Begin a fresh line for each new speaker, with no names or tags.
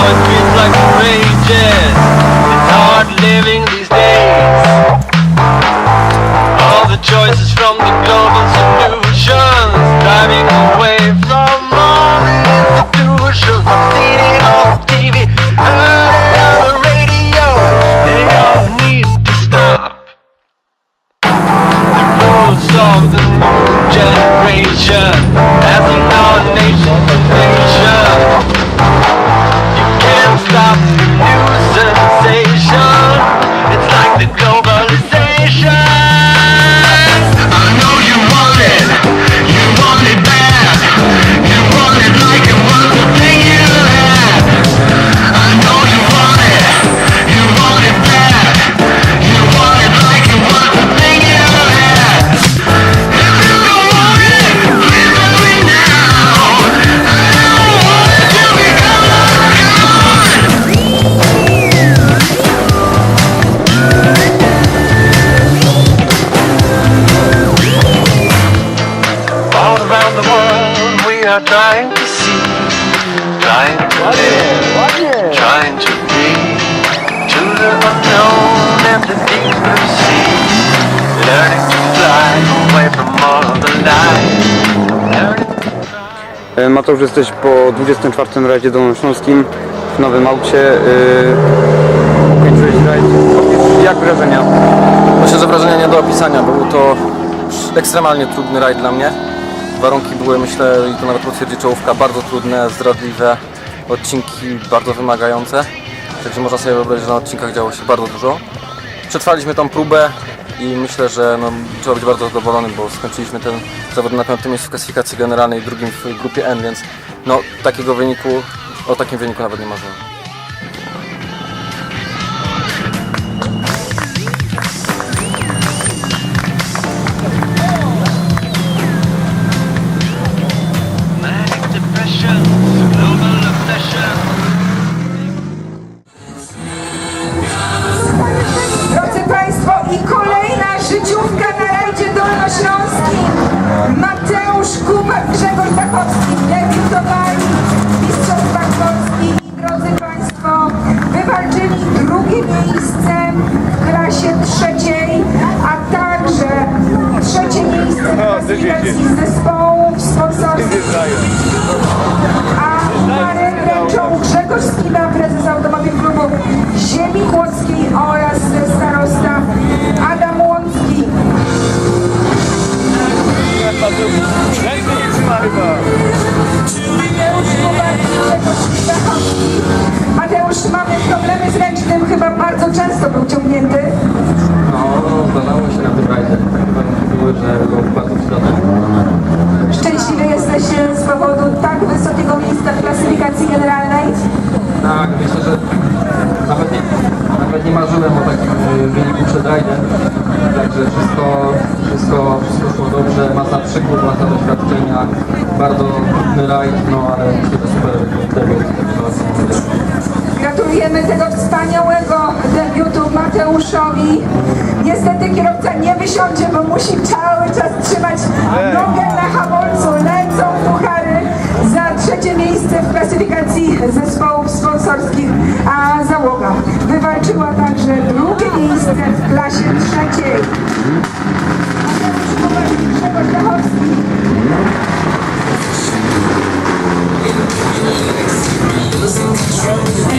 now it feels like it rages. It's hard living these days. All the choices from the global solutions, driving away from all the institutions. I've seen it on TV, heard it on the radio. They all need to stop. The rules of the new generation. Are trying to see, trying to live, trying to breathe to the unknown and the deeper sea. Learning to fly away from all of the lies.
Learning jesteś po 24. rajdzie dolnośląskim w Nowym Aucie. Yy, Kończyłeś rajd. Jak wrażenia?
Myślę, że wrażenia nie do opisania. Był to ekstremalnie trudny rajd dla mnie. Warunki były, myślę, i to nawet potwierdzi czołówka, bardzo trudne, zdradliwe, odcinki bardzo wymagające. Także można sobie wyobrazić, że na odcinkach działo się bardzo dużo. Przetrwaliśmy tą próbę i myślę, że no, trzeba być bardzo zadowolonym, bo skończyliśmy ten zawód na piątym miejscu w klasyfikacji generalnej, drugim w grupie N, więc no, takiego wyniku, o takim wyniku nawet nie marzyłem.
A parę wręczą Grzegorz Skida, prezes Automobil Klubu Ziemi Chłodskiej oraz starosta Adam Łącki. Mateusz Kubak, Grzegorz Stachowski. Mateusz, mamy problemy z ręcznym, chyba bardzo często był ciągnięty.
No, zdarzało się na tym. Takie warunki były, że było bardzo przydatne.
Szczęśliwy jesteś tak wysokiego miejsca w klasyfikacji generalnej.
Tak, myślę, że nawet nie, nawet nie marzyłem o takim y, wyniku przed rajdem. Także wszystko, wszystko, wszystko szło dobrze, masa przygód, masa doświadczenia, bardzo trudny rajd, no ale myślę, że super debiut.
Gratulujemy tego wspaniałego debiutu Mateuszowi. Niestety kierowca nie wysiądzie, bo musi cały czas miejsce w klasyfikacji zespołów sponsorskich, a załoga wywalczyła także drugie miejsce w klasie trzeciej. Grzegorz Dachowski. Thank you.